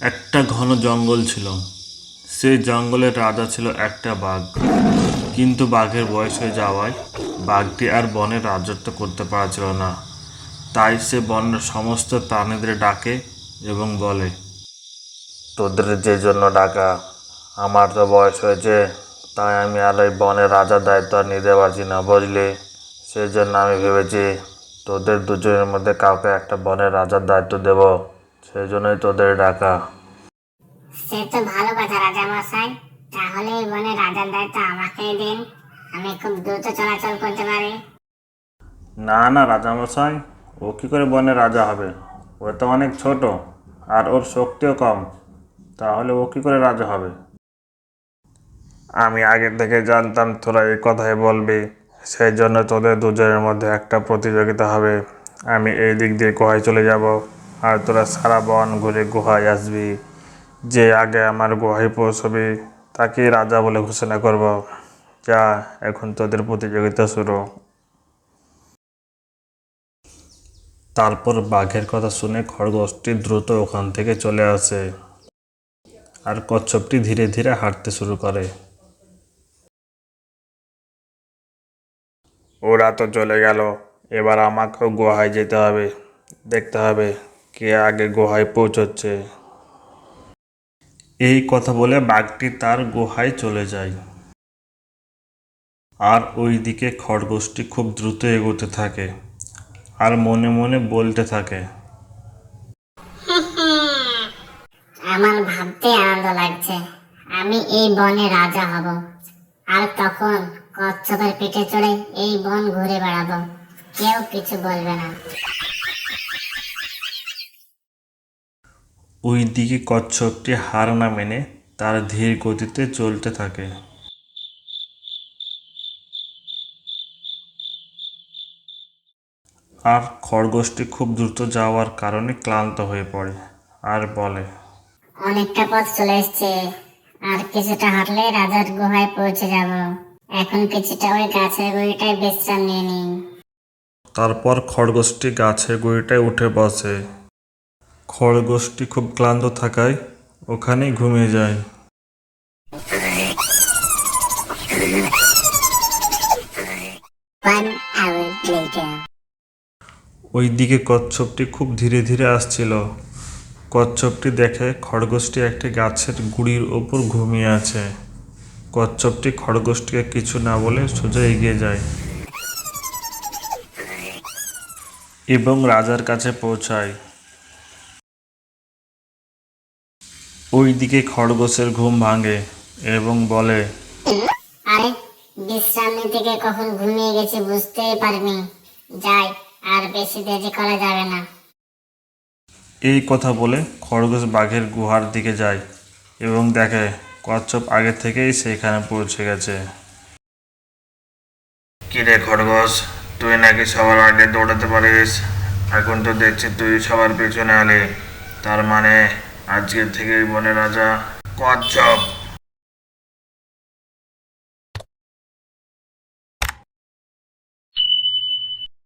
একটা ঘন জঙ্গল ছিল। সেই জঙ্গলের রাজা ছিল একটা বাঘ। কিন্তু বাঘের বয়স হয়ে যাওয়ায় বাঘটি আর বনে রাজত্ব করতে পারছিল না। তাই সে বনের সমস্ত প্রাণীদের ডাকে এবং বলে, তোদের যে জন্য ডাকা, আমার তো বয়স হয়েছে, তাই আমি আর ওই বনের রাজার দায়িত্ব আর নিতে পারছি না, বুঝলি? সেই জন্য আমি ভেবেছি তোদের দুজনের মধ্যে কাউকে একটা বনের রাজার দায়িত্ব দেব। সেই জন্যই তোদের ডাকা। সে তো ভালো কথা রাজা মশাই তাহলে বনে রাজার দায়িত্ব আমাকেই দিন। আমি খুব দ্রুত চলাচল করতে পারি। না না রাজামশাই। ও কী করে বনে রাজা হবে? ও তো অনেক ছোট আর ওর শক্তিও কম। তাহলে ও কী করে রাজা হবে? আমি আগে থেকে জানতাম তোরা এই কথাই বলবি। সেই জন্য তোদের দুজনের মধ্যে একটা প্রতিযোগিতা হবে। আমি এই দিক দিয়ে গুহায় চলে যাব। আর তোরা সারা বন ঘুরে গুহায় আসবি। যে আগে আমার গুহায় পৌঁছবি তাকেই রাজা বলে ঘোষণা করব। যা, এখন তোদের প্রতিযোগিতা শুরু। তারপর বাঘের কথা শুনে খরগোশটি দ্রুত ওখান থেকে চলে আসে আর কচ্ছপটি ধীরে ধীরে হাঁটতে শুরু করে। ওরা তো চলে গেল, এবার আমাকেও গুহায় যেতে হবে, দেখতে হবে। কে আগে গুহায় পৌঁছচ্ছে? এই কথা বলে বাঘটি তার গুহায় চলে যায়। আর ওইদিকে খরগোশটি খুব দ্রুত এগোতে থাকে আর মনে মনে বলতে থাকে। আমার ভাবতে আনন্দ লাগছে। আমি এই বনে রাজা হব। আর তখন কচ্ছপের পিঠে চড়ে এই বন ঘুরে বেড়াবো। কেউ কিছু বলবে না। ওই দিকে কচ্ছপটি হার না মেনে তার ধীর গতিতে চলতে থাকে। আর খরগোশটি খুব দ্রুত যাওয়ার কারণে ক্লান্ত হয়ে পড়ে আর বলে অনেকটা পথ চলে এসছে। আর কিছুটা হাঁটলে রাজার গুহায় পৌঁছে যাব। এখন কিছুটা ওই গাছের গুড়িটায় বিশ্রাম নিয়ে নিই। তারপর খরগোশটি গাছের গুঁড়িটায় উঠে বসে। খরগোশটি খুব ক্লান্ত থাকায় ওখানেই ঘুমিয়ে যায়. ওইদিকে কচ্ছপটি খুব ধীরে ধীরে আসছিল। কচ্ছপটি দেখে খরগোশটি একটি গাছের গুড়ির ওপর ঘুমিয়ে আছে। কচ্ছপটি খরগোশটিকে কিছু না বলে সোজা এগিয়ে যায় এবং রাজার কাছে পৌঁছায়। ওইদিকে খরগোশের ঘুম ভাঙে এবং বলে আরে বিশ্রাম গিয়ে কখন ঘুমিয়ে গেছি বুঝতেই পারিনি। যাই আর বেশি দেরি করা যাবে না। এই কথা বলে খরগোশ বাঘের গুহার দিকে যায় এবং দেখে কচ্ছপ আগে থেকেই সেখানে পৌঁছে গেছে। কিরে খরগোশ তুই নাকি সবার আগে দৌড়াতে পারিস? এখন তো দেখছি তুই সবার পেছনে আলি। তার মানে আজকের থেকে বনে রাজা কচ্ছপ